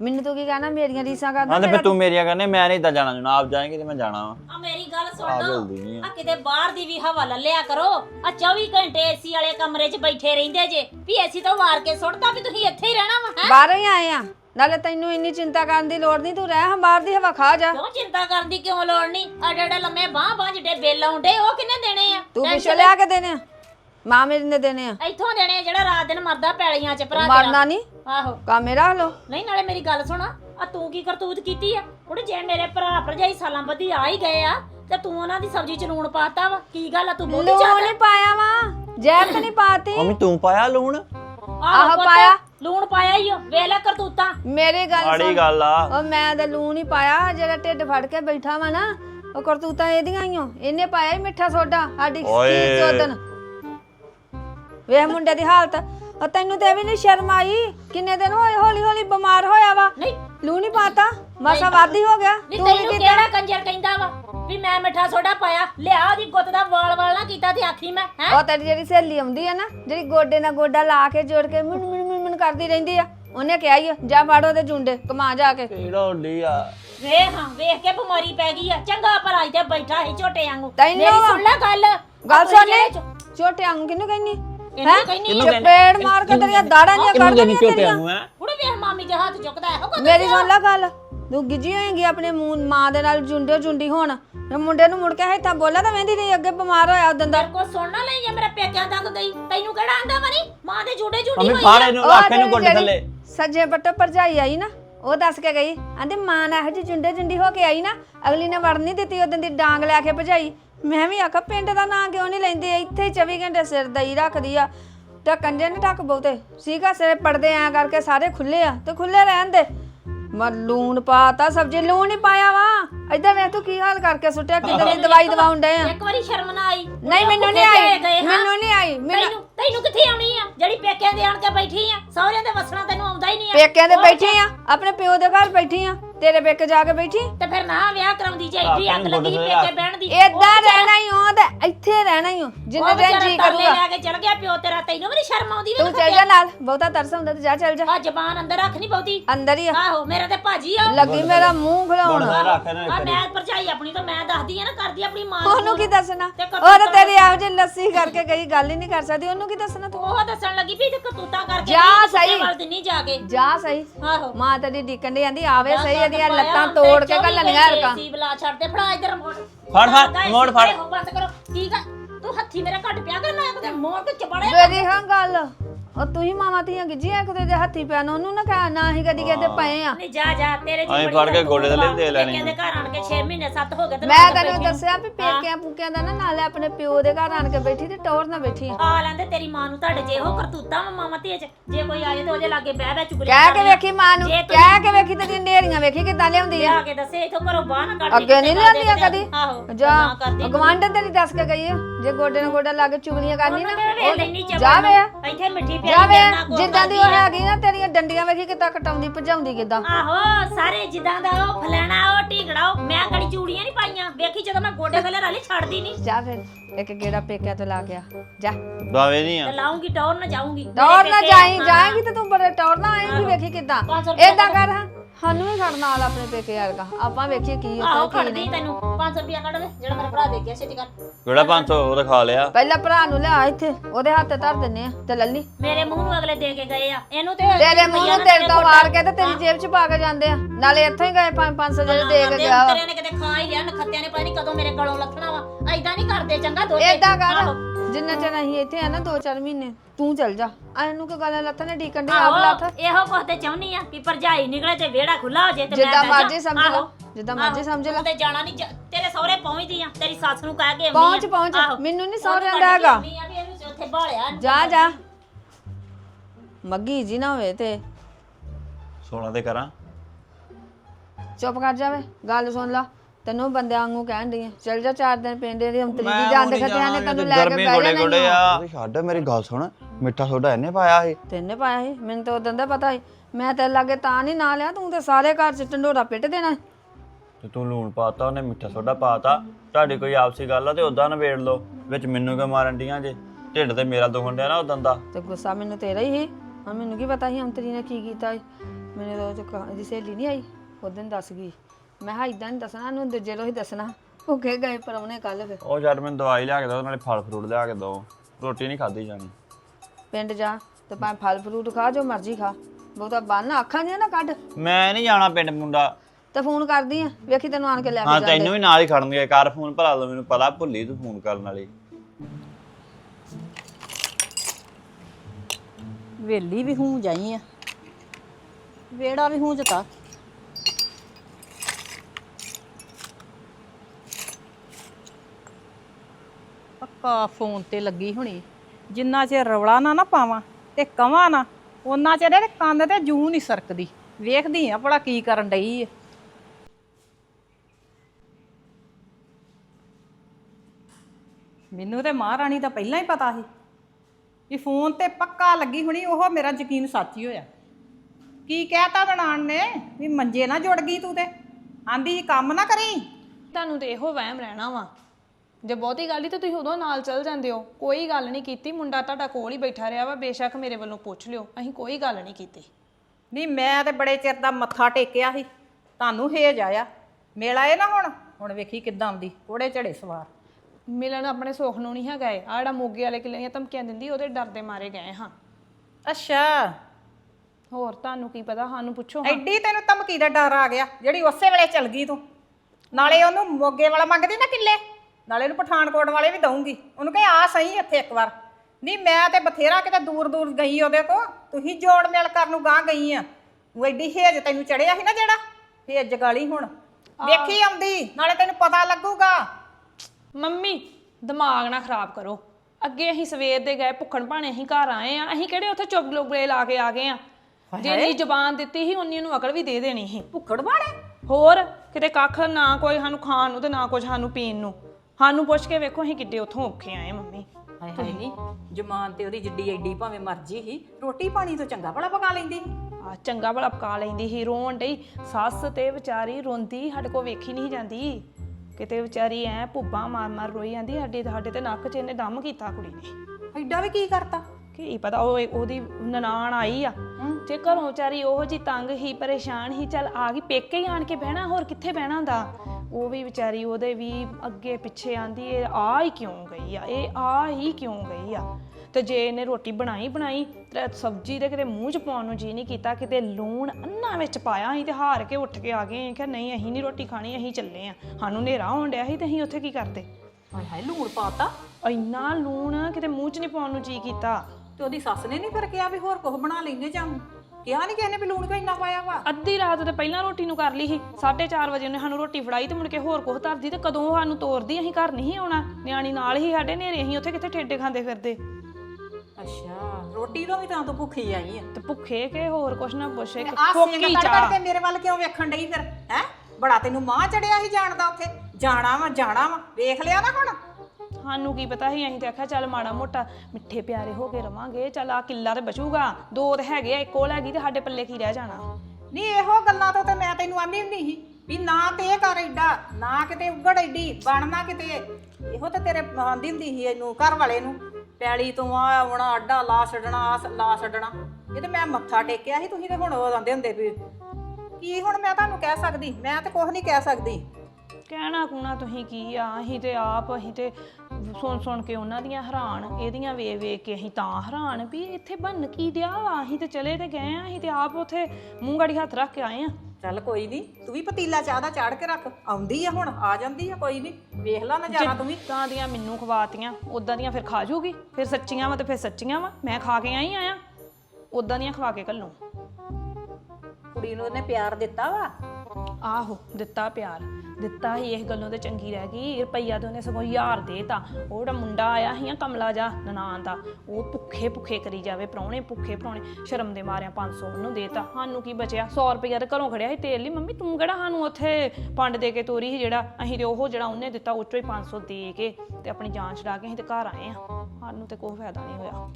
ਮੈਨੂੰ ਤੂੰ ਕੀ ਕਹਿਣਾ ਮੇਰੀਆਂ ਰੀਸਾਂ ਕਰਦਾ ਆਂਦੇ ਫਿਰ ਤੂੰ ਮੇਰੀਆਂ ਕਹਿੰਦੇ ਮੈਂ ਨਹੀਂ ਤਾਂ ਜਾਣਾ ਜਣਾ ਆਪ ਜਾਏਂਗੇ ਤੇ ਮੈਂ ਜਾਣਾ ਵਾ। ਆ ਮੇਰੀ ਗੱਲ ਲਓ ਜਲਦੀ ਨਹੀਂ ਆ। ਕਿਤੇ ਬਾਹਰ ਦੀ ਵੀ ਹਵਾ ਲੱਲਿਆ ਕਰੋ। ਆ 24 ਘੰਟੇ ਏਸੀ ਵਾਲੇ ਕਮਰੇ 'ਚ ਬੈਠੇ ਰਹਿੰਦੇ ਜੇ। ਵੀ ਏਸੀ ਤੋਂ ਵਾਰ ਕੇ ਸੁੱਟਦਾ ਵੀ ਤੁਸੀਂ ਇੱਥੇ ਹੀ ਰਹਿਣਾ ਵਾ ਹੈ? ਬਾਹਰੋਂ ਹੀ ਆਏ ਆ। ਨਾਲੇ ਤੈਨੂੰ ਇੰਨੀ ਚਿੰਤਾ ਕਰਨ ਦੀ ਲੋੜ ਨਹੀਂ ਤੂੰ ਰਹਿ ਹਾਂ ਬਾਹਰ ਦੀ ਹਵਾ ਖਾ ਜਾ। ਕਿਉਂ ਚਿੰਤਾ ਕਰਨ ਦੀ ਕਿਉਂ ਲੋੜ ਨਹੀਂ? ਅੜੇ ਅੜੇ ਲੰਮੇ ਬਾਹ ਬਾਹ ਜਿਹੜੇ ਬਿੱਲ ਆਉਂਦੇ ਉਹ ਕਿੰਨੇ ਦੇਣੇ ਆ? ਤੂੰ ਪਿੱਛੇ ਲਿਆ ਕੇ ਦੇਣੇ ਆ? ਮਾਂ ਮੇਰੀ ਨੇ ਦੇਣੇ ਆ। ਇੱਥੋਂ ਦੇਣੇ ਆ ਜਿਹੜਾ ਰਾਤ ਦਿਨ ਮਰਦਾ ਪੈਲੀਆਂ 'ਚ ਭਰਾ ਮਰਨਾ ਨਹੀਂ। ਤੇਰਾ ਆਹੋ। ਕਾਮੇ ਰੱਖ ਲੋ ਨਹੀਂ ਨਾਲੇ ਮੇਰੀ ਗੱਲ ਸੁਣ ਆ ਤੂੰ ਕੀ ਕਰਤੂਤ ਕੀਤੀ ਆ? ਉਹ ਜੇ ਮੇਰੇ ਭਰਾ ਭਰਜਾਈ ਸਾਲਾਂ ਬੱਧੀ ਆ ਹੀ ਗਏ ਆ ਤੇ ਤੂੰ ਉਹਨਾਂ ਦੀ ਸਬਜ਼ੀ 'ਚ ਲੂਣ ਪਾਤਾ ਵਾ? ਕੀ ਗੱਲ ਆ? ਤੂੰ ਬਹੁਤੀ ਲੂਣ ਪਾਇਆ ਵਾ ਜੈਬ ਤੇ ਨਹੀਂ ਪਾਤੀ। ਮੰਮੀ ਤੂੰ ਪਾਇਆ ਲੂਣ? ਆਹੋ ਪਾਇਆ। ਲੂਣ ਪਾਇਆ ਹੀ ਵੇਖ ਲੈ ਕਰਤੂਤਾਂ। ਮੇਰੀ ਗੱਲ ਮਾੜੀ ਸੁਣ। ਗੱਲ ਆ। ਉਹ ਮੈਂ ਤਾਂ ਲੂਣ ਹੀ ਪਾਇਆ ਜਿਹੜਾ ਢਿੱਡ ਫੜ ਕੇ ਬੈਠਾ ਵਾ ਨਾ ਉਹ ਕਰਤੂਤਾਂ ਇਹਦੀਆਂ ਹੀ ਓ। ਇਹਨੇ ਪਾਇਆ ਹੀ ਮਿੱਠਾ ਸੋਡਾ ਸਾਡੀ ਓਏ। ਚੋਦਨ ਵੇਖ ਮੁੰਡੇ ਦੀ ਹਾਲਤ। ਉਹ ਤੈਨੂੰ ਤੇ ਵੀ ਨਹੀਂ ਸ਼ਰਮ ਆਈ? ਕਿੰਨੇ ਦਿਨ ਹੋਏ ਹੌਲੀ ਹੌਲੀ ਬਿਮਾਰ ਹੋਇਆ ਵਾ। ਨਹੀਂ। ਲੂਣ ਹੀ ਪਾਤਾ ਮਾਸਾ ਵਾਦੀ ਹੋ ਗਿਆ। ਨਹੀਂ ਤੂੰ ਵੀ ਤੈਨੂੰ ਕਿਹੜਾ ਕੰਜਰ ਕਹਿੰਦਾ ਵਾ? ਵੀ ਮੈਂ ਮਿੱਠਾ ਸੋਡਾ ਪਾਇਆ। ਲਿਆ ਉਹਦੀ ਗੁੱਤ ਦਾ ਵਾਲ ਵਾਲ ਨਾ ਕੀਤਾ ਤੇ ਆਖੀ ਮੈਂ ਹੈ? ਉਹ ਤੇਰੀ ਜਿਹੜੀ ਸਹੇਲੀ ਆਉਂਦੀ ਆ ਨਾ ਜਿਹੜੀ ਗੋਡੇ ਨਾਲ ਗੋਡਾ ਲਾ ਕੇ ਜੋੜ ਕੇ ਮੁਣ ਮੁਣ ਕਰਦੀ ਰਹਿੰਦੀ ਆ। ਉਹਨੇ ਕਿਹਾ ਹੀ ਆ, ਜਾ ਫਾੜੋ ਤੇ ਜੁੰਡੇ ਕਮਾ ਜਾ ਕੇ। ਕਿਹੜਾ ਉੱਡੀ ਆ? ਵੇਖ ਹਾਂ ਵੇਖ ਕੇ ਬਿਮਾਰੀ ਪੈ ਗਈ ਆ। ਚੰਗਾ ਭਲਾ ਇੱਥੇ ਬੈਠਾ ਸੀ ਝੋਟੇ ਵਾਂਗੂ। ਤੈਨੂੰ ਮੇਰੀ ਸੁਣ ਲੈ ਗੱਲ। ਗੱਲ ਆਪਣੇ ਸੁਣ ਜਿਹੜੇ ਲੈ ਛੋਟੇ ਅੰਗ ਕਿਨੂੰ ਕਹਿੰਨੀ ਇਹਨੂੰ ਕਹਿੰਨੀ ਚਪੇੜ ਮਾਰ ਕੇ ਤੇਰੀਆਂ ਦਾੜਾਂ ਦੀਆਂ ਕੱਢ ਦੇਣੀਆਂ ਤੇਰੀਆਂ? ਤੈਨੂੰ ਹੈ? ਕੁੜੇ ਵੇਖ ਮਾਮੀ ਦੇ ਹੱਥ ਚੁੱਕਦਾ ਇਹੋ ਕੁਝ ਮੇਰੀ ਸੁਣ ਲੈ ਗੱਲ। ਤੂੰ ਗਿੱਜੀ ਹੋਏਗੀ ਆਪਣੇ ਮੂੰਹ ਮਾਂ ਦੇ ਨਾਲ ਜੁੰਡੇ ਜੁੰਡੀ ਹੋਣ। ਜੇ ਮੁੰਡੇ ਨੂੰ ਮੁੜ ਕੇ ਹੇਠਾਂ ਬੋਲਾ ਤਾਂ ਵਹਿੰਦੀ ਨਹੀਂ ਅੱਗੇ ਬਿਮਾਰ ਹੋਇਆ ਉਦੋਂ ਦਾ। ਤੇਰੇ ਕੋ ਸੁਣ ਨਾ ਲਈ ਜੇ ਮੇਰੇ ਪੇਕਿਆਂ ਤੱਕ ਗਈ। ਤੈਨੂੰ ਕਿਹੜਾ ਆਂਦਾ ਵਨੀ ਮਾਂ ਦੇ ਜੂੜੇ ਜੂੜੀ ਮੰਮੀ ਹੋਈ ਫਾੜ ਇਹਨੂੰ ਉਹ ਰੱਖ ਇਹਨੂੰ ਗੋਡੇ ਥੱਲੇ। ਸੱਜੇ ਪੱਟੋ ਭਰਜਾਈ ਆਈ ਨਾ ਉਹ ਦੱਸ ਕੇ ਗਈ। ਆਂਦੇ ਮਾਂ ਨਾਲ ਇਹੋ ਜਿਹੀ ਜੁੰਡੇ ਜੁੰਡੀ ਹੋ ਕੇ ਆਈ ਨਾ ਅਗਲੀ ਨੇ ਵੜ ਨਹੀਂ ਦਿੱਤੀ ਉਦੋਂ ਦੀ ਡਾਂਗ ਲੈ ਕੇ ਭਜਾਈ। ਮੈਂ ਵੀ ਆਖਾ ਪਿੰਡ ਦਾ ਨਾਂ ਕਿਉਂ ਨਹੀਂ ਲੈਂਦੇ? ਇੱਥੇ ਹੀ 24 ਘੰਟੇ ਸਿਰ ਦਈ ਰੱਖਦੀ ਆ। ਤੇ ਕੰਜੇ ਨੇ ਟੱਕ ਬਹੁਤੇ। ਸੀਗਾ ਸਿਰੇ ਪੜਦੇ ਐ ਕਰਕੇ ਸਾਰੇ ਖੁੱਲੇ ਆ ਤੇ ਖੁੱਲੇ ਰਹਿਣ ਦੇ। ਮੈਂ ਲੂਣ ਪਾਤਾ ਸਬਜ਼ੀ ਲੂਣ ਨਹੀਂ ਪਾਇਆ ਵਾ। ਇੱਧਰ ਵੇਖ ਤੂੰ ਕੀ ਹਾਲ ਕਰਕੇ ਸੁੱਟਿਆ? ਕਿਦਾਂ ਦੀ ਦਵਾਈ ਦਵਾਉਣ ਡਏ ਆ? ਇੱਕ ਵਾਰੀ ਸ਼ਰਮ ਨਾ ਆਈ। ਨਹੀਂ ਮੈਨੂੰ ਨਹੀਂ ਆਈ। ਮੈਨੂੰ ਨਹੀਂ ਆਈ। ਮੈਨੂੰ ਤੈਨੂੰ ਤੈਨੂੰ ਕਿੱਥੇ ਆਉਣੀ ਆ? ਜਿਹੜੀ ਪੇਕਿਆਂ ਦੇ ਆਣ ਕੇ ਬੈਠੀ ਆ ਸਹੁਰਿਆਂ ਦੇ ਵਸਣਾ ਤੈਨੂੰ ਆਉਂਦਾ ਹੀ ਨਹੀਂ ਆ। ਪੇਕਿਆਂ ਦੇ ਬੈਠੀ ਆ ਆਪਣੇ ਪਿਓ ਦੇ ਘਰ ਬੈਠੀ ਆ। ਤੇਰੇ ਪੇਕੇ ਜਾ ਕੇ ਬੈਠੀ? ਤੇ ਫਿਰ ਨਾ ਵਿਆਹ ਕਰਾਉਂਦੀ ਜੇ ਏਡੀ ਅੱਗ ਲੱਗੀ ਸੀ ਪੇਕੇ ਬਹਿਣ ਦੀ। ਏਦਾਂ ਰਹਿਣਾ ਹੀ ਹੋ ਤੇ ਇੱਥੇ ਰਹਿਣਾ ਹੀ ਹੋ ਜਿੰਨੇ ਦਿਨ ਜੀ ਕਰੂਗਾ। ਲੈ ਕੇ ਚਲ ਗਿਆ ਪਿਓ ਤੇਰਾ ਤੈਨੂੰ ਵੀ ਨੀ ਸ਼ਰਮ ਆਉਂਦੀ ਵੇ ਤੂੰ ਚੱਲ ਜਾ ਨਾਲ ਬਹੁਤਾ ਤਰਸ ਹੁੰਦਾ ਤੇ ਜਾ ਚੱਲ ਜਾ। ਆ ਜ਼ਬਾਨ ਅੰਦਰ ਰੱਖ ਨਹੀਂ ਬਹੁਤੀ। ਅੰਦਰ ਹੀ ਆ। ਆਹੋ ਮੇਰੇ ਤੇ ਭਾਜੀ ਆ। ਲੱਗੀ ਮੇਰਾ ਮੂੰਹ ਖਲਾਉਣ। ਰੱਖ ਆ ਮੈਂ ਭਰਜਾਈ ਆਪਣੀ ਤਾਂ ਮੈਂ ਦੱਸਦੀ ਆ ਨਾ ਕਰਦੀ ਆਪਣੀ ਮਾਂ ਉਹਨੂੰ ਕੀ ਦੱਸਣਾ? ਤੇ ਉਹ ਤਾਂ ਤੇਰੀ ਇਹੋ ਜਿਹੀ ਲੱਸੀ ਕਰਕੇ ਕਈ ਗੱਲ ਹੀ ਨਹੀਂ ਕਰ ਸਕਦੀ ਉਹਨੂੰ ਕੀ ਦੱਸਣਾ ਤੂੰ? ਉਹ ਦੱਸਣ ਲੱਗੀ ਵੀ ਤੇ ਕਤੂਤਾ ਕਰਕੇ ਜਾ ਸਹੀ। ਵੱਲ ਦੀ ਨਹੀਂ ਜਾ ਕੇ। ਜਾ ਸਹੀ। ਆਹੋ। ਮਾਂ ਤੇਰੀ ਡੀਕਣ ਦੀ ਆਂਦੀ ਆਵੇ ਸਹੀ ਇਹਦੀਆਂ ਲੱਤਾਂ ਤੋੜ ਕੇ ਘੱਲਣੀਆਂ ਹਰਕਾਂ ਸੀ ਬਲਾ ਛੱਡ ਦੇ ਫੜਾ ਇਧਰ ਮੋੜ। ਫੜ, ਫੜ, ਮੋੜ, ਫੜ। ਬੰਦ ਕਰੋ। ਠੀਕ ਆ ਤੂੰ ਹੱਥੀ ਮੇਰੇ ਘੱਟ ਪਿਆ ਕਰ ਮੈਂ ਕਿਤੇ? ਮੋੜ ਕੇ ਚਪੜੇ ਮੇਰੀ ਹਾਂ ਗੱਲ। ਉਹ ਤੂੰ ਹੀ ਮਾਵਾਂ ਧੀਆਂ ਗਿੱਜੀਆਂ ਕਿਤੇ ਦੇ ਹੱਥੀ ਪਿਆ ਨੂੰ ਉਹਨੂੰ ਨਾ ਕਹਿ ਨਾ ਹੀ ਕਦੀ ਕਹਿੰਦੇ ਪਏ ਆ। ਨਹੀਂ ਜਾ ਜਾ ਤੇਰੇ ਜੀ ਅਸੀਂ ਫੜ ਕੇ ਗੱਲ ਗੋਡੇ ਥੱਲੇ। ਦੇ ਲੈਣੀ ਪੇਕਿਆਂ ਦੇ ਘਰ ਆਣ ਕੇ 6 ਮਹੀਨੇ 7 ਹੋ ਗਏ ਤੇ ਮੈਂ ਤੈਨੂੰ ਦੱਸਿਆ ਵੀ ਪੇਕਿਆਂ ਪੂਕਿਆਂ ਦਾ ਨਾ ਨਾਲੇ ਆਪਣੇ ਪਿਓ ਦੇ ਘਰ ਆਣ ਕੇ ਬੈਠੀ ਤੇ ਟੌਰ ਨਾ ਬੈਠੀ। ਆ ਲੈਂਦੇ ਤੇਰੀ ਮਾਂ ਨੂੰ ਤੁਹਾਡੇ ਜੇ ਇਹੋ ਕਰਤੂਤਾਂ ਵਾ ਮਾਮਾ ਧੀਏ ਚ। ਜੇ ਕੋਈ ਆ ਤੇ ਉਹਦੇ ਲਾਗੇ ਬਹਿ ਬਹਿ ਚੁਗਲੀ ਕਹਿ ਕੇ ਵੇਖੀ ਮਾਂ ਨੂੰ ਜੇ ਕਹਿ ਕੇ ਵੇਖੀ ਤੇਰੀਆਂ ਨੇਰੀਆਂ ਵੇਖੀ ਕਿਦਾਂ ਲਿਆਉਂਦੀ ਆ। ਆ ਕੇ ਦੱਸੇ ਇਥੋਂ ਘਰੋਂ ਬਾਹਰ ਨਾ ਕੱਢ ਅੱਗੇ ਨਹੀਂ ਲਿਆਂਦੀਆਂ ਕਦੀ? ਆਹੋ ਜਾ ਨਾ ਕਰਦੀ ਗਵਾਂਢ ਤੇਰੀ ਦੱਸ ਕੇ ਗਈ ਆ। ਜੇ ਗੋਡੇ ਨਾਲ ਗੋਡਾ ਲਾ ਕੇ ਚੁਗਲੀਆਂ ਕਰਨੀ ਨਾ ਇੱਥੇ ਮਿੱਠੀ ਜਾਵੇ ਮੇਰੇ ਨਾਲ ਕੋਲ ਜਿੱਦਾਂ ਦੀ ਉਹ। ਹੈਗੀ ਨਾ ਤੇਰੀਆਂ ਡੰਡੀਆਂ ਵੇਖੀ ਕਿੱਦਾਂ ਕਟਾਉਂਦੀ ਭਜਾਉਂਦੀ ਕਿੱਦਾਂ? ਆਹੋ ਸਾਰੇ ਜਿੱਦਾਂ ਦਾ ਉਹ ਫਲਾਣਾ ਉਹ ਢੀਗੜਾ ਉਹ ਮੈਂ ਕੜੀ ਚੂੜੀਆਂ ਨਹੀਂ ਪਾਈਆਂ। ਵੇਖੀ ਜਦੋਂ ਮੈਂ ਗੋਡੇ ਥੱਲੇ ਰਾਲੀ ਛੱਡਦੀ ਨਹੀਂ। ਜਾ ਫਿਰ ਇੱਕ ਗੇੜਾ ਪੇਕਿਆਂ ਤੋਂ ਲਾ ਗਿਆ ਜਾ। ਦਾਵੇ ਨਹੀਂ ਤੇ ਆ ਲਾਉਂਗੀ ਟੌਰ ਨਾ ਜਾਊਂਗੀ। ਟੌਰ ਨਾ ਜਾਈ ਜਾਏਗੀ ਤੇ ਤੂੰ ਬੜੇ ਟੌਰ ਨਾ ਆਏਗੀ ਵੇਖੀ ਕਿੱਦਾਂ। ਪੰਜ ਸੌ ਰੁਪਇਆ ਏਦਾਂ ਕਰ। ਹਾਂ ਸਾਨੂੰ ਵੀ ਖੜ ਨਾਲ ਆਪਣੇ ਪੇਕੇ ਵਰਗਾ। ਆਪਾਂ ਵੇਖੀਏ ਕੀ ਆਹੋ ਹੁੰਦਾ ਕੀ ਖੜਦੀ ਤੈਨੂੰ 500 ਰੁਪਇਆ ਕੱਢ ਦੇ ਜਿਹੜਾ ਮੇਰਾ ਭਰਾ ਦੇ ਗਿਆ ਛੇਤੀ ਕਰ ਕਿਹੜਾ 500 ਉਹ ਤਾਂ ਖਾ ਲਿਆ। ਪਹਿਲਾਂ ਭਰਾ ਨੂੰ ਲਿਆ ਇੱਥੇ ਉਹਦੇ ਹੱਥ ਧਰ ਦਿੰਨੇ ਆ ਤੇ ਲੱਲੀ। ਮੇਰੇ ਮੂੰਹ ਨੂੰ ਅਗਲੇ ਦੇ ਕੇ ਗਏ ਆ। ਇਹਨੂੰ ਤੇ ਤੇਰੇ ਮੂੰਹ ਨੂੰ ਤੇਰੇ ਤੋਂ ਮਾਰ ਕੇ ਤੇ ਤੇਰੀ ਜੇਬ 'ਚ ਪਾ ਕੇ ਜਾਂਦੇ ਆ। ਨਾਲੇ ਇੱਥੋਂ ਹੀ ਗਏ 500 ਜਿਹੜੇ ਦੇ ਕੇ ਗਿਆ ਵਾ। ਤੇਰੇ ਨੇ ਕਿਤੇ ਖਾ ਹੀ ਲਿਆ ਨਖੱਤਿਆਂ ਨੇ ਪਤਾ ਨਹੀਂ ਕਦੋਂ ਮੇਰੇ ਗਲੋਂ ਲੱਥਣਾ ਵਾ। ਐਦਾਂ ਨਹੀਂ ਕਰਦੇ ਚੰਗਾ ਦੋ ਏਦਾਂ ਕਰ। ਜਿੰਨਾ ਚਿਰ ਅਸੀਂ ਇੱਥੇ ਆ ਨਾ 2-4 ਮਹੀਨੇ ਤੂੰ ਚੱਲ ਜਾ। ਆ ਇਹਨੂੰ ਕੀ ਗੱਲ ਲੱਥ ਨੇ ਢੀਕਣ ਦੀ ਆਪ ਲੱਥ ਇਹੋ ਕੁਛ ਤੇ ਚਾਹੁੰਨੀ ਆ ਕਿ ਭਰਜਾਈ ਨਿਕਲੇ ਤੇ ਵਿਹੜਾ ਖੁੱਲਾ ਹੋ ਜੇ ਤੇ ਮੈਂ ਜਿੱਦਾਂ ਬਹਿ ਜਾ। ਮਰਜ਼ੀ ਸਮਝ ਲਾ ਆਹੋ। ਜਿੱਦਾਂ ਮਰਜ਼ੀ ਆਹੋ, ਸਮਝ ਲਾ। ਤੂੰ ਤੇ ਜਾਣਾ ਨਹੀਂ ਤੇਰੇ ਸਹੁਰੇ ਪਹੁੰਚਦੀ ਆ ਤੇਰੀ ਸੱਸ ਨੂੰ ਕਹਿ ਕੇ ਆਉਂਦੀ ਪਹੁੰਚ ਆ। ਪਹੁੰਚ ਆਹੋ। ਮੈਨੂੰ ਨਹੀਂ ਉਹਨੂੰ ਸਹੁਰਿਆਂ ਦਾ ਹੈਗਾ। ਵੀ ਉੱਥੇ ਭਾਲਿਆ ਜਾ ਜਾ। ਮੱਗੀ ਜੀ ਨਾ ਹੋਵੇ ਤੇ। 16 ਤੇ ਕਰਾਂ। ਚੁੱਪ ਕਰ ਜਾਵੇ ਗੱਲ ਸੁਣ ਲਾ। ਤੈਨੂੰ ਬੰਦਿਆਂ ਵਾਂਗੂ ਕਹਿਣ ਆ ਚੱਲ ਜਾ ਚਾਰ ਦਿਨ ਪਿੰਡ ਦੀ ਅੰਤਰੀ ਦੀ ਜਾਂਦ ਖਤਿਆਂ ਨੇ ਤੈਨੂੰ ਲੈ ਕੇ ਗਰਮੀ ਬਹਿ ਗੋਡੇ ਗੋਡੇ ਆ। ਛੱਡ ਮੇਰੀ ਗੱਲ ਸੁਣ ਮਿੱਠਾ ਸੋਡਾ ਇਹਨੇ ਪਾਇਆ ਸੀ। ਤੈਨੇ ਪਾਇਆ ਸੀ ਮੈਨੂੰ ਤਾਂ ਉਦੋਂ ਦਾ ਪਤਾ ਸੀ। ਮੈਂ ਤੇ ਲਾਗੇ ਤਾਂ ਨਹੀਂ ਨਾ ਲਿਆ ਤੂੰ ਤੇ ਸਾਰੇ ਘਰ ਚ ਢੰਡੋਰਾ ਪਿੱਟ ਦੇਣਾ ਤੇ ਤੂੰ ਲੂਣ ਪਾਤਾ ਉਹਨੇ ਮਿੱਠਾ ਸੋਡਾ ਪਾਤਾ। ਤੁਹਾਡੀ ਕੋਈ ਆਪਸੀ ਗੱਲ ਆ ਤੇ ਉਦਾਂ ਨਵੇੜ ਲਓ ਵਿੱਚ ਮੈਨੂੰ ਕਿਉਂ ਮਾਰਨ ਡੀਆਂ ਜੇ? ਢਿੱਡ ਤੇ ਮੇਰਾ ਦੁਖਣ ਡਿਆ ਨਾ ਉਦੋਂ ਦਾ। ਤੇ ਗੁੱਸਾ ਮੈਨੂੰ ਤੇਰਾ ਹੀ ਸੀ। ਹੁਣ ਮੈਨੂੰ ਕੀ ਪਤਾ ਸੀ ਅੰਤਰੀ ਨੇ ਕੀ ਕੀਤਾ ਸੀ। ਮੈਨੂੰ ਤਾਂ ਉਹ ਚ ਕ- ਇਹਦੀ ਸਹੇਲੀ ਨਹੀਂ ਆਈ ਉਹ ਦਿਨ ਦੱਸ ਗਈ। ਮੈਂ ਹਾਂ ਇਦਾਂ ਨਹੀਂ ਦੱਸਣਾ ਇਹਨੂੰ ਦੂਜੇ ਰੋਜ਼ ਹੀ ਦੱਸਣਾ। ਭੁੱਖੇ ਗਏ ਪਰਵਨੇ ਕੱਲ ਫਿਰ। ਉਹ ਛੱਡ ਮੈਨੂੰ ਦਵਾਈ ਲਿਆ ਕੇ ਦੋ ਨਾਲੇ ਫਲ ਫਰੂਟ ਲਿਆ ਕੇ ਦੋ। ਰੋਟੀ ਨਹੀਂ ਖਾਦੀ ਜਾਣੀ। ਪਿੰਡ ਜਾ ਤੇ ਭਾਵੇਂ ਫਲ ਫਰੂਟ ਖਾ ਜੋ ਮਰਜ਼ੀ ਖਾ। ਬਹੁਤਾ ਬੰਨ ਅੱਖਾਂ ਦੀਆਂ ਨਾ ਕੱਢ। ਮੈਂ ਨਹੀਂ ਜਾਣਾ ਪਿੰਡ ਮੁੰਡਾ। ਤੇ ਫੋਨ ਕਰਦੀ ਆ ਵੇਖੀ ਤੈਨੂੰ ਆਣ ਕੇ ਲੈ ਹਾਂ ਕੇ ਜਾਂਦੇ। ਤੈਨੂੰ ਵੀ ਨਾਲ ਹੀ ਖੜਨਗੇ। ਕਰ ਫੋਨ ਭਰਾ ਲਓ ਮੈਨੂੰ ਪਤਾ ਭੁੱਲੀ ਤੂੰ ਫੋਨ ਕਰਨ ਵਾਲੀ। ਵੇਲੀ ਵੀ ਹੂੰ ਜਾਈ ਆ। ਵੇੜਾ ਵੀ ਹੂੰ ਜਤਾ ਪੱਕਾ ਫੋਨ ਤੇ ਲੱਗੀ ਹੋਣੀ। ਜਿੰਨਾ ਚਿਰ ਰੌਲਾ ਨਾ ਨਾ ਪਾਵਾਂ ਤੇ ਕਵਾਂ ਨਾ ਉਹਨਾਂ ਚਿਰ ਇਹਦੇ ਕੰਨ ਤੇ ਜੂ ਨਹੀਂ ਸਰਕਦੀ। ਵੇਖਦੀ ਆ ਭਲਾ ਕੀ ਕਰਨ ਡਈ ਏ। ਮੈਨੂੰ ਤੇ ਮਹਾਰਾਣੀ ਦਾ ਪਹਿਲਾਂ ਹੀ ਪਤਾ ਸੀ ਵੀ ਫੋਨ ਤੇ ਪੱਕਾ ਲੱਗੀ ਹੋਣੀ, ਉਹ ਮੇਰਾ ਯਕੀਨ ਸੱਚ ਹੀ ਹੋਇਆ। ਕੀ ਕਹਿਤਾ ਦਣਾਣ ਨੇ ਵੀ ਮੰਜੇ ਨਾ ਜੁੜ ਗਈ ਤੂੰ ਤੇ? ਆਂਦੀ ਸੀ, ਕੰਮ ਨਾ ਕਰੀ। ਤੁਹਾਨੂੰ ਤੇ ਇਹੋ ਵਹਿਮ ਰਹਿਣਾ ਵਾ। ਜੇ ਬਹੁਤੀ ਗੱਲ ਹੀ ਤਾਂ ਤੁਸੀਂ ਉਦੋਂ ਨਾਲ ਚੱਲ ਜਾਂਦੇ ਹੋ। ਕੋਈ ਗੱਲ ਨਹੀਂ ਕੀਤੀ ਮੁੰਡਾ ਤੁਹਾਡਾ ਕੋਲ ਹੀ ਬੈਠਾ ਰਿਹਾ ਵਾ ਬੇਸ਼ੱਕ ਮੇਰੇ ਵੱਲੋਂ ਪੁੱਛ ਲਿਓ। ਅਸੀਂ ਕੋਈ ਗੱਲ ਨਹੀਂ ਕੀਤੀ। ਨਹੀਂ ਮੈਂ ਤੇ ਬੜੇ ਚਿਰ ਦਾ ਮੱਥਾ ਟੇਕਿਆ ਸੀ। ਤੁਹਾਨੂੰ ਹੇਜ ਆਇਆ। ਮੇਲਾ ਇਹ ਨਾ ਹੁਣ? ਹੁਣ ਵੇਖੀ ਕਿੱਦਾਂ ਆਉਂਦੀ। ਕੋੜੇ ਝੜੇ ਸਵਾਰ। ਮਿਲਣ ਆਪਣੇ ਸੁੱਖ ਨੂੰ ਨਹੀਂ ਹੈਗਾ ਏ। ਆ ਜਿਹੜਾ ਮੋਗੇ ਵਾਲੇ ਕਿਲੇ ਦੀਆਂ ਧਮਕੀਆਂ ਦਿੰਦੀ ਉਹਦੇ ਡਰ ਦੇ ਮਾਰੇ ਗਏ ਹਾਂ। ਅੱਛਾ। ਹੋਰ ਤੁਹਾਨੂੰ ਕੀ ਪਤਾ? ਸਾਨੂੰ ਪੁੱਛੋ ਐਡੀ ਤੈਨੂੰ ਧਮਕੀ ਦਾ ਡਰ ਆ ਗਿਆ ਜਿਹੜੀ ਉਸੇ ਵੇਲੇ ਚਲ ਗਈ ਤੂੰ। ਨਾਲੇ ਉਹਨੂੰ ਮੋਗੇ ਵਾਲਾ ਮੰਗਦੀ ਨਾ ਕਿੱਲੇ। ਨਾਲੇ ਉਹਨੂੰ ਪਠਾਨਕੋਟ ਵਾਲੇ ਵੀ ਦਊਂਗੀ। ਉਹਨੂੰ ਕਹੇ ਆ ਸਹੀ ਇੱਥੇ ਇੱਕ ਵਾਰ। ਨਹੀਂ ਮੈਂ ਤੇ ਬਥੇਰਾ ਕਿਤੇ ਦੂਰ ਦੂਰ ਗਈ ਉਹਦੇ ਕੋ ਤੁਸੀਂ ਜੋੜ ਮੇਲ ਕਰਨ ਨੂੰ ਗਾਂ ਗਈ ਆ। ਉਹ ਐਡੀ ਹੇਜ ਤੈਨੂੰ ਚੜਿਆ ਸੀ ਨਾ ਜਿਹੜਾ? ਹੇਜ ਗਾਲੀ ਹੁਣ। ਵੇਖੀ ਆਉਂਦੀ ਨਾਲੇ ਤੈਨੂੰ ਪਤਾ ਲੱਗੂਗਾ। ਮੰਮੀ ਦਿਮਾਗ ਨਾ ਖਰਾਬ ਕਰੋ। ਅੱਗੇ ਅਸੀਂ ਸਵੇਰ ਦੇ ਗਏ ਭੁੱਖਣ ਭਾਣੇ ਅਸੀਂ ਘਰ ਆਏ ਆ। ਅਸੀਂ ਕਿਹੜੇ ਉੱਥੇ ਚੁੱਪ ਲੋਗਲੇ ਲਾ ਕੇ ਆ ਗਏ ਆ? ਜਿਹੜੀ ਜ਼ਬਾਨ ਦਿੱਤੀ ਸੀ ਉਨੀ ਨੂੰ ਅਕਲ ਵੀ ਦੇ ਦੇਣੀ ਸੀ। ਭੁੱਖੜ ਵਾਲੇ ਹੋਰ ਕਿਤੇ ਕੱਖ ਨਾ ਕੋਈ ਸਾਨੂੰ ਖਾਣ ਨੂੰ ਤੇ ਨਾ ਕੁਝ ਸਾਨੂੰ ਪੀਣ ਨੂੰ। ਸਾਨੂੰ ਪੁੱਛ ਕੇ ਵੇਖੋ ਅਸੀਂ ਕਿੱਡੇ ਉੱਥੋਂ ਔਖੇ ਆਏ ਮੰਮੀ। ਹਾਏ ਹਾਏ ਨਹੀਂ ਜਮਾਨ ਤੇ ਉਹਦੀ ਜਿੱਡੀ ਐਡੀ ਭਾਵੇਂ ਮਰਜ਼ੀ ਹੀ ਰੋਟੀ ਪਾਣੀ ਤੋਂ ਚੰਗਾ ਭਲਾ ਪਕਾ ਲੈਂਦੀ। ਆ ਚੰਗਾ ਭਲਾ ਪਕਾ ਲੈਂਦੀ ਸੀ ਰੋਣ ਡਈ। ਸੱਸ ਤੇ ਵਿਚਾਰੀ ਰੋਂਦੀ ਸਾਡੇ ਕੋ ਵੇਖੀ ਨਹੀਂ ਜਾਂਦੀ। ਕਿਤੇ ਵਿਚਾਰੀ ਐ ਭੁੱਬਾਂ ਮਾਰ ਮਾਰ ਰੋਈ ਜਾਂਦੀ ਸਾਡੇ ਸਾਡੇ ਤੇ ਨੱਕ 'ਚ ਇਹਨੇ ਦਮ ਕੀਤਾ ਕੁੜੀ ਨੇ। ਐਡਾ ਵੀ ਕੀ ਕਰਤਾ? ਕੀ ਪਤਾ ਉਹ ਉਹਦੀ ਨਨਾਣ ਆਈ ਆ। ਤੇ ਘਰੋਂ ਵਿਚਾਰੀ ਉਹ ਜੀ ਤੰਗ ਹੀ ਪਰੇਸ਼ਾਨ ਹੀ ਚੱਲ ਆ ਗਈ ਪੇਕੇ ਹੀ ਆਣ ਕੇ ਬਹਿਣਾ ਹੋਰ ਕਿੱਥੇ ਬਹਿਣਾ ਹੁੰਦਾ? ਉਹ ਵੀ ਵਿਚਾਰੀ ਉਹਦੇ ਵੀ ਅੱਗੇ ਪਿੱਛੇ ਆਂਦੀ ਇਹ ਆ ਹੀ ਕਿਉਂ ਗਈ ਆ? ਇਹ ਆ ਹੀ ਕਿਉਂ ਗਈ ਆ? ਤੇ ਜੇ ਇਹਨੇ ਰੋਟੀ ਬਣਾਈ ਬਣਾਈ ਤੇ ਸਬਜ਼ੀ ਦੇ ਕਿਤੇ ਮੂੰਹ 'ਚ ਪਾਉਣ ਨੂੰ ਜੀ ਨਹੀਂ ਕੀਤਾ ਕਿਤੇ ਲੂਣ ਅੰਨਾ ਵਿੱਚ ਪਾਇਆ ਅਸੀਂ ਤੇ ਹਾਰ ਕੇ ਉੱਠ ਕੇ ਆ ਗਏ ਕਿ ਨਹੀਂ ਅਸੀਂ ਨਹੀਂ ਰੋਟੀ ਖਾਣੀ ਅਸੀਂ ਚੱਲੇ ਆ। ਸਾਨੂੰ ਹਨੇਰਾ ਹੋਣ ਡਿਆ ਸੀ ਤੇ ਅਸੀਂ ਉੱਥੇ ਕੀ ਕਰਦੇ? ਹਾਏ ਹਾਏ ਲੂਣ ਪਾਤਾ? ਇੰਨਾ ਲੂਣ ਕਿਤੇ ਮੂੰਹ 'ਚ ਨਹੀਂ ਪਾਉਣ ਨੂੰ ਜੀ ਕੀਤਾ। ਤੇ ਉਹਦੀ ਸੱਸ ਨੇ ਨਹੀਂ ਫਿਰ ਕਿਹਾ ਵੀ ਹੋਰ ਕੁਝ ਬਣਾ ਲੈਂਦੇ ਜਾਂ? ਕਿਹਾ ਨਹੀਂ ਕਿਸੇ ਨੇ ਵੀ ਲੂਣ ਕਿਉਂ ਇੰਨਾ ਪਾਇਆ ਵਾ? ਅੱਧੀ ਰਾਤ ਤੇ ਪਹਿਲਾਂ ਰੋਟੀ ਨੂੰ ਕਰ ਲਈ ਸੀ। 4:30 ਵਜੇ ਉਹਨੇ ਸਾਨੂੰ ਰੋਟੀ ਫੜਾਈ ਤੇ ਮੁੜ ਕੇ ਹੋਰ ਕੁਝ ਧਰਦੀ ਤੇ ਕਦੋਂ ਸਾਨੂੰ ਤੋਰਦੀ ਅਸੀਂ ਘਰ ਨਹੀਂ ਆਉਣਾ। ਨਿਆਣੀ ਨਾਲ ਹੀ ਸਾਡੇ ਨੇਰੇ ਅਸੀਂ ਉੱਥੇ ਕਿੱਥੇ ਠੇਡੇ ਖਾਂਦੇ ਫਿਰਦੇ। ਅੱਛਾ ਰੋਟੀ ਤੋਂ ਵੀ ਤਾਂ ਤੂੰ ਭੁੱਖੀ ਆਈ ਆ। ਤੇ ਭੁੱਖੇ ਕੇ ਹੋਰ ਕੁਛ ਨਾ ਪੁੱਛੇ ਕਿ ਆ ਫੋਕੀ ਸਿੰਘ ਤੜ ਚਾਹ? ਮੇਰੇ ਵੱਲ ਕਿਉਂ ਵੇਖਣ ਡਈ ਫਿਰ ਹੈ? ਬੜਾ ਤੈਨੂੰ ਮਾਂ ਚੜਿਆ ਸੀ ਜਾਣਦਾ ਉੱਥੇ। ਜਾਣਾ ਵਾ ਜਾਣਾ ਵਾ। ਵੇਖ ਲਿਆ ਨਾ ਹੁਣ। ਸਾਨੂੰ ਕੀ ਪਤਾ ਸੀ? ਅਸੀਂ ਤੇ ਆਖਿਆ, ਚੱਲ ਮਾੜਾ ਮੋਟਾ ਮਿੱਠੇ ਪਿਆਰੇ ਹੋ ਕੇ ਰਵਾਂਗੇ। ਚੱਲ ਆ ਕਿੱਲਾ ਤੇ ਬਚੂਗਾ। ਦੋ ਤੇ ਹੈਗੇ ਆ, ਇੱਕ ਕੋਲ ਹੈਗੀ ਤੇ ਸਾਡੇ ਪੱਲੇ ਕੀ ਰਹਿ ਜਾਣਾ? ਨਹੀਂ ਇਹੋ ਗੱਲਾਂ ਤੋਂ ਤੇ ਮੈਂ ਤੈਨੂੰ ਆਂਦੀ ਹੁੰਦੀ ਸੀ ਵੀ ਨਾ ਤੇ ਇਹ ਕਰ ਐਡਾ ਨਾ ਕਿਤੇ ਉੱਗੜ ਐਡੀ ਬਣਨਾ ਕਿਤੇ। ਇਹੋ ਤੇ ਤੇਰੇ ਆਂਦੀ ਹੁੰਦੀ ਸੀ ਇਹਨੂੰ, ਘਰ ਵਾਲੇ ਨੂੰ, ਪੈਲੀ ਤੋਂ ਆ ਆਉਣਾ, ਅੱਡਾ ਲਾ ਛੱਡਣਾ ਆ ਲਾ ਛੱਡਣਾ। ਇਹ ਤੇ ਮੈਂ ਮੱਥਾ ਟੇਕਿਆ ਸੀ, ਤੁਸੀਂ ਤੇ ਹੁਣ ਉਹ ਆਂਦੇ ਹੁੰਦੇ ਵੀ ਕੀ ਹੁਣ ਮੈਂ ਤੁਹਾਨੂੰ ਕਹਿ ਸਕਦੀ? ਮੈਂ ਤੇ ਕੁਝ ਨਹੀਂ ਕਹਿ ਸਕਦੀ। ਕਹਿਣਾ ਕੁਣਾ ਤੁਸੀਂ ਕੀ ਆ? ਅਸੀਂ ਤੇ ਆਪ ਅਸੀਂ ਤੇ ਸੁਣ ਸੁਣ ਕੇ ਉਹਨਾਂ ਦੀਆਂ ਹੈਰਾਨ ਇਹਦੀਆਂ ਵੇਖ ਵੇਖ ਕੇ ਅਸੀਂ ਤਾਂ ਹੈਰਾਨ ਵੀ ਇੱਥੇ ਬਣ ਕੀ ਦਿਆ ਵਾ? ਅਸੀਂ ਤੇ ਚਲੇ ਤੇ ਗਏ ਆ ਅਸੀਂ ਤੇ ਆਪ ਉਥੇ ਮੂੰਹ ਗਾੜੀ ਹੱਥ ਰੱਖ ਕੇ ਆਏ ਆ। ਚੱਲ ਕੋਈ ਨਹੀਂ ਤੂੰ ਵੀ ਪਤੀਲਾ ਚਾਹ ਦਾ ਚਾੜ ਕੇ ਰੱਖ ਆਉਂਦੀ ਆ ਹੁਣ ਆ ਜਾਂਦੀ ਆ ਕੋਈ ਨਹੀਂ ਵੇਖ ਲੈ ਨਜ਼ਾਰਾ ਤੂੰ ਵੀ। ਤਾਂ ਦੀਆਂ ਮੈਨੂੰ ਖਵਾਤੀਆਂ ਉਦਾਂ ਦੀਆਂ ਫਿਰ ਖਾ ਜੂਗੀ ਫਿਰ ਸੱਚੀਆਂ ਵਾ ਤੇ ਫਿਰ ਸੱਚੀਆਂ ਵਾ ਮੈਂ ਖਾ ਕੇ ਆਈ ਆਇਆ ਉਦਾਂ ਦੀਆਂ ਖਵਾ ਕੇ ਕੱਲੋਂ। ਕੁੜੀ ਨੂੰ ਉਹਨੇ ਪਿਆਰ ਦਿੱਤਾ ਵਾ? ਆਹੋ, ਦਿੱਤਾ ਪਿਆਰ। ਦਿੱਤਾ ਹੀ ਇਸ ਗੱਲੋਂ ਤੇ ਚੰਗੀ ਰਹਿ ਗਈ। ਰੁਪਈਆ ਤੇ ਉਹਨੇ ਸਗੋਂ ਹਜ਼ਾਰ ਦੇਤਾ। ਉਹ ਮੁੰਡਾ ਆਇਆ ਸੀ ਨਾ ਕਮਲਾ ਜਾ, ਨਨਾਣ ਦਾ, ਉਹ ਭੁੱਖੇ ਭੁੱਖੇ ਕਰੀ ਜਾਵੇ, ਪ੍ਰਾਹੁਣੇ ਭੁੱਖੇ ਪ੍ਰਾਹੁਣੇ ਸ਼ਰਮ ਦੇ ਮਾਰਿਆ 500 ਉਹਨੂੰ ਦੇਤਾ। ਸਾਨੂੰ ਕੀ ਬਚਿਆ? 100 ਰੁਪਈਆ ਤੇ ਘਰੋਂ ਖੜਿਆ ਸੀ ਤੇਲ ਲਈ। ਮੰਮੀ, ਤੂੰ ਕਿਹੜਾ ਸਾਨੂੰ ਉੱਥੇ ਪੰਡ ਦੇ ਕੇ ਤੋਰੀ ਸੀ ਜਿਹੜਾ ਅਸੀਂ ਤੇ ਉਹ ਜਿਹੜਾ ਉਹਨੇ ਦਿੱਤਾ, ਉਹ ਚੋਂ ਹੀ 500 ਦੇ ਕੇ ਤੇ ਆਪਣੀ ਜਾਨ ਛਡਾ ਕੇ ਅਸੀਂ ਤੇ ਘਰ ਆਏ ਆ ਸਾਨੂੰ ਤੇ ਕੋਈ ਫਾਇਦਾ ਨਹੀਂ ਹੋਇਆ।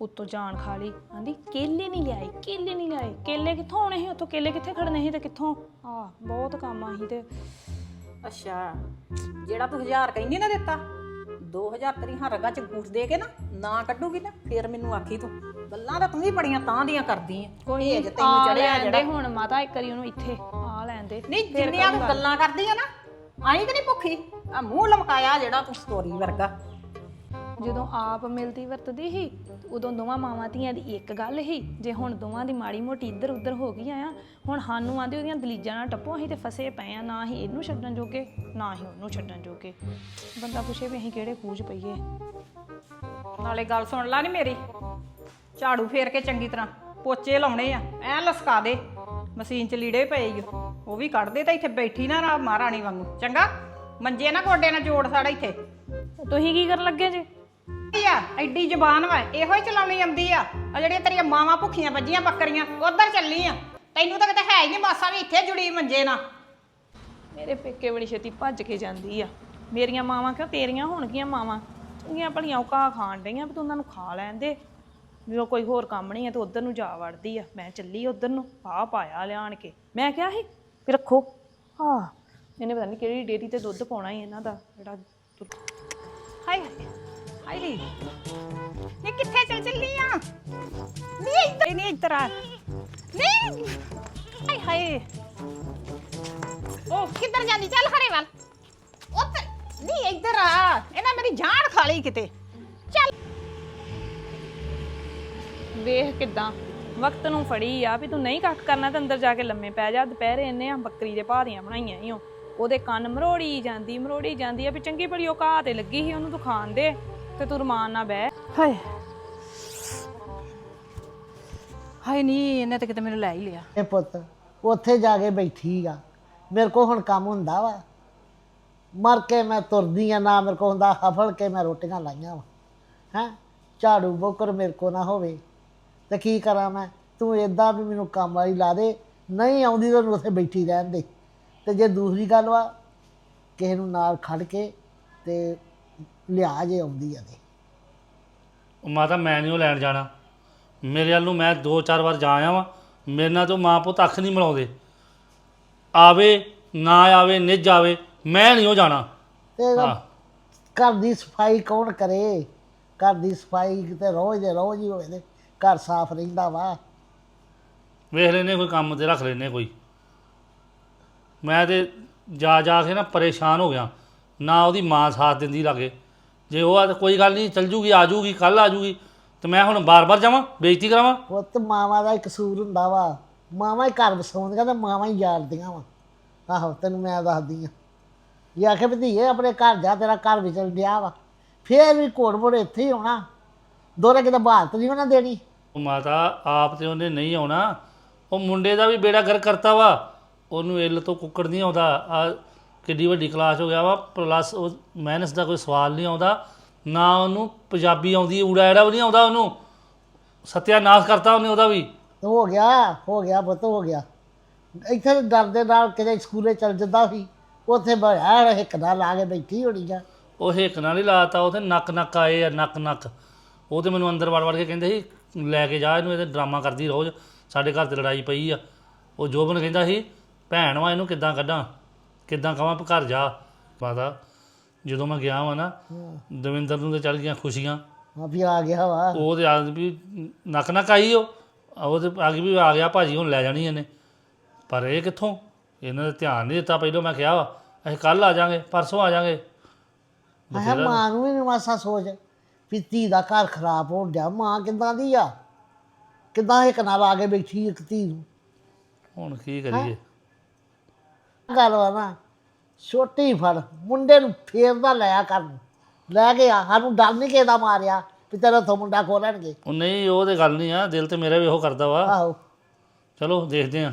ਉੱਤੋਂ ਜਾਨ ਖਾ ਲਈ। ਆਂਦੀ ਕੇਲੇ ਨਹੀਂ ਲਿਆਏ ਕੇਲੇ ਨਹੀਂ ਲਿਆਏ। ਕੇਲੇ ਕਿੱਥੋਂ ਆਉਣੇ ਸੀ? ਉੱਥੋਂ ਕੇਲੇ ਕਿੱਥੇ ਖੜਨੇ ਸੀ ਤੇ ਕਿੱਥੋਂ? ਆ ਬਹੁਤ ਕੰਮ ਆ ਸੀ ਤੇ। ਅੱਛਾ ਜਿਹੜਾ ਤੂੰ 1000 ਕਹਿੰਦੀ ਨਾ ਦਿੱਤਾ 2000 ਤੇਰੀ ਹਾਂ ਰਗਾ ਚ ਗੂਠ ਦੇ ਕੇ ਨਾ ਨਾ ਕੱਢੂਗੀ ਨਾ ਫੇਰ ਮੈਨੂੰ ਆਖੀ ਤੂੰ। ਗੱਲਾਂ ਤਾਂ ਤੂੰ ਵੀ ਬੜੀਆਂ ਤਾਂ ਦੀਆਂ ਕਰਦੀ ਆ। ਕੋਈ ਇਹ ਤੈਨੂੰ ਚੜਿਆ ਜਿਹੜਾ ਹੁਣ ਮਾਤਾ ਇੱਕ ਵਾਰੀ ਉਹਨੂੰ ਇੱਥੇ ਆ ਲੈਣ ਦੇ ਨਹੀਂ ਜਿੰਨੀਆਂ ਤੂੰ ਗੱਲਾਂ ਕਰਦੀ ਆ ਨਾ ਆਈ ਕਿ ਨਹੀਂ ਭੁੱਖੀ। ਆ ਮੂੰਹ ਲਮਕਾਇਆ ਜਿਹੜਾ ਤੂੰ ਸਟੋਰੀ ਵਰਗਾ। ਜਦੋਂ ਆਪ ਮਿਲਦੀ ਵਰਤਦੀ ਸੀ ਉਦੋਂ ਦੋਵਾਂ ਮਾਵਾਂ ਧੀਆਂ ਦੀ ਇੱਕ ਗੱਲ ਸੀ ਜੇ ਹੁਣ ਦੋਵਾਂ ਦੀ ਮਾੜੀ ਮੋਟੀ ਇੱਧਰ ਉੱਧਰ ਹੋ ਗਈ ਆ ਹੁਣ ਸਾਨੂੰ ਆਂਦੇ ਉਹਦੀਆਂ ਦਲੀਜਾਂ ਨਾਲ ਟੱਪੋ ਅਸੀਂ ਤੇ ਫਸੇ ਪਏ ਆ ਨਾ ਹੀ ਇਹਨੂੰ ਛੱਡਣ ਜੋਗੇ ਨਾ ਹੀ ਉਹਨੂੰ ਛੱਡਣ ਜੋਗੇ। ਬੰਦਾ ਪੁੱਛੇ ਵੀ ਅਸੀਂ ਕਿਹੜੇ ਖੂਜ ਪਈਏ। ਨਾਲੇ ਗੱਲ ਸੁਣ ਲੈ ਨੀ ਮੇਰੀ ਝਾੜੂ ਫੇਰ ਕੇ ਚੰਗੀ ਤਰ੍ਹਾਂ ਪੋਚੇ ਲਾਉਣੇ ਆ ਐ ਲਸਕਾ ਦੇ ਮਸ਼ੀਨ 'ਚ ਲੀੜੇ ਪਏ ਈ ਓ। ਉਹ ਵੀ ਕੱਢ ਦੇ ਤਾਂ ਇੱਥੇ ਬੈਠੀ ਨਾ ਰਾ ਮਹਾਰਾਣੀ ਵਾਂਗੂ ਚੰਗਾ? ਮੰਜੇ ਨਾ ਗੋਡੇ ਨਾਲ ਜੋੜ ਸਾੜਾ ਇੱਥੇ। ਤੁਸੀਂ ਕੀ ਕਰਨ ਲੱਗੇ ਜੇ? ਕੀ ਆ? ਐਡੀ ਜ਼ਬਾਨ ਵਾ, ਇਹੋ ਹੀ ਚਲਾਉਣੀ ਆਉਂਦੀ ਆ। ਆ ਜਿਹੜੀਆਂ ਤੇਰੀਆਂ ਮਾਵਾਂ ਭੁੱਖੀਆਂ ਵੱਜੀਆਂ ਬੱਕਰੀਆਂ, ਉਧਰ ਚੱਲੀ ਆ। ਤੈਨੂੰ ਤਾਂ ਕਿਤੇ ਹੈ ਹੀ ਨਹੀਂ, ਮਾਸਾ ਵੀ ਇੱਥੇ ਜੁੜੀ ਮੰਜੇ ਨਾਲ। ਮੇਰੇ ਪੇਕੇ ਬੜੀ ਛੇਤੀ ਭੱਜ ਕੇ ਜਾਂਦੀ ਆ। ਮੇਰੀਆਂ ਮਾਵਾਂ ਕਿਉਂ, ਤੇਰੀਆਂ ਹੋਣਗੀਆਂ ਮਾਵਾਂ? ਚੰਗੀਆਂ ਭਲੀਆਂ ਉਹ ਘਾਹ ਖਾਣ ਡਈਆਂ ਵੀ ਤੂੰ ਉਹਨਾਂ ਨੂੰ ਖਾ ਲੈਣ ਦੇ। ਜਦੋਂ ਕੋਈ ਹੋਰ ਕੰਮ ਨਹੀਂ ਆ ਤੇ ਉਧਰ ਨੂੰ ਜਾ ਵੜਦੀ ਆ। ਮੈਂ ਚੱਲੀ ਉਧਰ ਨੂੰ ਆ ਪਾਇਆ ਲਿਆਣ ਕੇ। ਮੈਂ ਕਿਹਾ ਸੀ, ਵੀ ਰੱਖੋ। ਹਾਂ ਇਹਨੇ ਪਤਾ ਨਹੀਂ ਕਿਹੜੀ ਡੇਰੀ ਤੇ ਦੁੱਧ ਪਾਉਣਾ ਹੀ ਇਹਨਾਂ ਦਾ, ਜਿਹੜਾ ਦੁੱਧ ਹਾਏ ਹਾਏ। ਹਾਏ। ਰੀ ਇਹ ਕਿੱਥੇ ਚੱਲ ਚੱਲੀ ਆ? ਨਹੀਂ ਇੱਧਰ ਨਹੀਂ ਇੱਧਰ ਆ। ਨਹੀਂ ਹਾਏ ਹਾਏ। ਉਹ ਕਿੱਧਰ ਜਾਂਦੀ? ਚੱਲ ਹਰੇ ਵੱਲ। ਉੱਧਰ ਨਹੀਂ ਇੱਧਰ ਆ। ਇਹਨਾਂ ਮੇਰੀ ਜਾਨ ਖਾ ਲਈ ਕਿਤੇ। ਚੱਲ। ਵੇਖ ਕਿਦਾਂ। ਵਕਤ ਨੂੰ ਫੜੀ ਆ ਵੀ ਤੂੰ ਨਹੀਂ ਕੱਖ ਕਰਨਾ ਤੇ ਅੰਦਰ ਜਾ ਕੇ ਲੰਮੇ ਪੈ ਜਾ। ਦੁਪਹਿਰੇ ਇਹਨੇ ਆ, ਬੱਕਰੀ ਦੇ ਭਾਰੀਆਂ ਬਣਾਈਆਂ ਈ ਉਹਦੇ ਕੰਨ ਮਰੋੜੀ ਜਾਂਦੀ ਮਰੋੜੀ ਜਾਂਦੀ ਆ ਵੀ ਚੰਗੀ ਭਲੀ ਉਹ ਘਾਹ ਤੇ ਲੱਗੀ ਸੀ, ਉਹਨੂੰ ਤੂੰ ਖਾਣ ਦੇ। ਤੇ ਤੂੰ ਰਮਾਨ ਨਾ ਬਹਿ। ਹਾਏ। ਹਾਏ ਨਹੀਂ ਇਹਨੇ ਤਾਂ ਕਿਤੇ ਮੈਨੂੰ ਲੈ ਹੀ ਲਿਆ। ਇਹ ਪੁੱਤ ਉੱਥੇ ਜਾ ਕੇ ਬੈਠੀ ਆ। ਮੇਰੇ ਕੋ ਹੁਣ ਕੰਮ ਹੁੰਦਾ ਵਾ। ਮਰ ਕੇ ਮੈਂ ਤੁਰਦੀ ਆ ਨਾ ਮੇਰੇ ਕੋ ਹੁੰਦਾ ਹਫਲ ਕੇ ਮੈਂ ਰੋਟੀਆਂ ਲਾਈਆਂ ਵਾ। ਹੈ? ਝਾੜੂ ਬੋਕਰ ਮੇਰੇ ਕੋ ਨਾ ਹੋਵੇ। ਤੇ ਕੀ ਕਰਾਂ ਮੈਂ? ਤੂੰ ਏਦਾਂ ਵੀ ਮੈਨੂੰ ਕੰਮ ਵਾਲੀ ਲਾ ਦੇ। ਨਹੀਂ ਆਉਂਦੀ ਤਾਂ ਉੱਥੇ ਬੈਠੀ ਰਹਿਣ ਦੇ। ਤੇ ਜੇ ਦੂਸਰੀ ਗੱਲ ਵਾ ਕਿਸੇ ਨੂੰ ਨਾਲ ਖੜ ਕੇ ਤੇ ਲਿਆ ਜੇ ਆਉਂਦੀ ਆ ਤੇ। ਉਹ ਮਾਤਾ ਮੈਂ ਨਹੀਂ ਉਹ ਲੈਣ ਜਾਣਾ। ਮੇਰੇ ਵੱਲ ਨੂੰ ਮੈਂ ਦੋ ਚਾਰ ਵਾਰ ਜਾ ਆਇਆ ਵਾਂ। ਮੇਰੇ ਨਾਲ ਤੋਂ ਮਾਂ ਪੁੱਤ ਅੱਖ ਨਹੀਂ ਮਿਲਾਉਂਦੇ। ਆਵੇ ਨਾ ਆਵੇ ਨਿੱਜ ਆਵੇ ਮੈਂ ਨਹੀਂ ਉਹ ਜਾਣਾ। ਤੇ ਹਾਂ। ਘਰ ਦੀ ਸਫ਼ਾਈ ਕੌਣ ਕਰੇ? ਘਰ ਦੀ ਸਫ਼ਾਈ ਤੇ ਰੋਜ਼ ਦੇ ਰੋਜ਼ ਹੀ ਹੋਵੇ ਤੇ ਘਰ ਸਾਫ਼ ਰਹਿੰਦਾ ਵਾ। ਵੇਖ ਲੈਨੇ ਕੋਈ ਕੰਮ ਤੇ ਰੱਖ ਲੈਨੇ ਕੋਈ। ਮੈਂ ਤੇ ਜਾ ਜਾ ਕੇ ਨਾ ਪਰੇਸ਼ਾਨ ਹੋ ਗਿਆ। ਨਾ ਉਹਦੀ ਮਾਂ ਸਾਥ ਦਿੰਦੀ ਲਾਗੇ। ਜੇ ਉਹ ਆ ਤਾਂ ਕੋਈ ਗੱਲ ਨਹੀਂ ਚੱਲ ਜੂਗੀ ਆ ਜੂਗੀ ਕੱਲ ਆ ਜੂਗੀ। ਤੇ ਮੈਂ ਹੁਣ ਬਾਰ-ਬਾਰ ਜਾਵਾਂ ਬੇਇੱਜ਼ਤੀ ਕਰਾਵਾਂ? ਪੁੱਤ ਮਾਵਾਂ ਦਾ ਹੀ ਕਸੂਰ ਹੁੰਦਾ ਵਾ। ਮਾਵਾਂ ਹੀ ਘਰ ਵਸਾਉਂਦੀਆਂ ਤੇ ਮਾਵਾਂ ਹੀ ਯਾਰਦੀਆਂ ਵਾ। ਆਹੋ ਤੈਨੂੰ ਮੈਂ ਦੱਸਦੀ ਆ। ਇਹ ਆਖੇ ਵੀ ਧੀਏ ਆਪਣੇ ਘਰ ਜਾ ਤੇਰਾ ਘਰ ਵਿਚਲ ਗਿਆ ਵਾ। ਫੇਰ ਵੀ ਕੋੜ ਮੋੜ ਇੱਥੇ ਹੀ ਹੋਣਾ ਦੋਰੇ ਕਿਤੇ ਬਾਤ ਨਹੀਂ ਉਹਨਾਂ ਦੇਣੀ। ਉਹ ਮਾਤਾ ਆਪ ਤੇ ਉਹਨੇ ਨਹੀਂ ਆਉਣਾ। ਉਹ ਮੁੰਡੇ ਦਾ ਵੀ ਬੇੜਾ ਗਰ ਕਰਤਾ ਵਾ। ਉਹਨੂੰ ਇੱਲ ਤੋਂ ਕੁੱਕੜ ਨਹੀਂ ਆਉਂਦਾ। ਆ ਕਿੱਡੀ ਵੱਡੀ ਕਲਾਸ ਹੋ ਗਿਆ ਵਾ ਪਲੱਸ ਉਹ ਮਾਈਨਸ ਦਾ ਕੋਈ ਸਵਾਲ ਨਹੀਂ ਆਉਂਦਾ ਨਾ ਉਹਨੂੰ ਪੰਜਾਬੀ ਆਉਂਦੀ ਊੜਾ ਐੜਾ ਵੀ ਨਹੀਂ ਆਉਂਦਾ ਉਹਨੂੰ। ਸਤਿਆਨਾਸ਼ ਕਰਤਾ ਉਹਨੇ ਉਹਦਾ ਵੀ। ਹੋ ਗਿਆ ਹੋ ਗਿਆ ਪੁੱਤ ਹੋ ਗਿਆ। ਇੱਥੇ ਤਾਂ ਡਰ ਦੇ ਨਾਲ ਕਿਤੇ ਸਕੂਲੇ ਚਲ ਜਾਂਦਾ ਸੀ। ਉੱਥੇ ਬਿਆ ਇੱਕ ਨਾਲ ਲਾ ਕੇ ਬੈਠੀ ਹੋਣੀ ਆ। ਉਹ ਹਿੱਕ ਨਾਲ ਹੀ ਲਾਤਾ ਉਹ ਤੇ ਨੱਕ ਨੱਕ ਆਏ ਆ ਨੱਕ ਨੱਕ। ਉਹ ਤੇ ਮੈਨੂੰ ਅੰਦਰ ਵੜ ਵੜ ਕੇ ਕਹਿੰਦੇ ਸੀ ਲੈ ਕੇ ਜਾ ਇਹਨੂੰ ਇਹਦੇ ਡਰਾਮਾ ਕਰਦੀ ਰੋਜ਼ ਸਾਡੇ ਘਰ ਤੇ ਲੜਾਈ ਪਈ ਆ। ਉਹ ਜੋਬਨ ਕਹਿੰਦਾ ਸੀ ਭੈਣ ਵਾ ਇਹਨੂੰ ਕਿੱਦਾਂ ਕੱਢਾਂ? ਕਿੱਦਾਂ ਵੀ ਘਰ ਜਾ ਮਾਤਾ। ਜਦੋਂ ਮੈਂ ਗਿਆ ਵਾਂ ਨਾ ਦਵਿੰਦਰ ਨੂੰ ਤੇ ਚੱਲ ਗਈਆਂ ਖੁਸ਼ੀਆਂ। ਆ ਵੀ ਆ ਗਿਆ ਵਾ। ਉਹ ਤੇ ਆ ਵੀ ਨੱਕ ਨੱਕ ਆਈ ਉਹ। ਉਹ ਤੇ ਆ ਗਈ ਵੀ ਆ ਗਿਆ ਭਾਜੀ ਹੁਣ ਲੈ ਜਾਣੀ ਇਹਨੇ। ਪਰ ਇਹ ਕਿੱਥੋਂ? ਇਹਨਾਂ ਦਾ ਧਿਆਨ ਨਹੀਂ ਦਿੱਤਾ ਪਹਿਲਾਂ ਮੈਂ ਕਿਹਾ ਵਾ ਅਸੀਂ ਕੱਲ ਆ ਜਾਾਂਗੇ ਪਰਸੋਂ ਆ ਜਾਾਂਗੇ। ਮੈਂ ਕਿਹਾ ਮਾਂ ਨੂੰ ਵੀ ਨੀ ਮਾਸਾ ਸੋਚ ਵੀ ਧੀ ਦਾ ਘਰ ਖਰਾਬ ਹੋ ਗਿਆ ਮਾਂ ਕਿੱਦਾਂ ਦੀ ਆ? ਕਿੱਦਾਂ ਇੱਕ ਨਾਲ ਆ ਕੇ ਬੈਠੀ ਇੱਕ ਧੀ ਨੂੰ? ਹੁਣ ਕੀ ਕਰੀਏ? ਗੱਲ ਵਾ ਨਾ ਛੋਟੀ ਫੜ ਮੁੰਡੇ ਨੂੰ ਫੇਰਦਾ ਲਿਆ ਕਰ ਲੈ ਕੇ ਆ ਸਾਨੂੰ ਡਰ ਨਹੀਂ ਕਿਸੇ ਦਾ ਮਾਰਿਆ ਵੀ ਤੇਰਾ ਤੋਂ ਮੁੰਡਾ ਖੋਲਣਗੇ ਉਹ ਨਹੀਂ ਉਹ ਤੇ ਗੱਲ ਨਹੀਂ ਆ ਦਿਲ ਤੇ ਮੇਰਾ ਵੀ ਇਹੋ ਕਰਦਾ ਵਾ। ਆਹੋ। ਚਲੋ ਦੇਖਦੇ ਆ।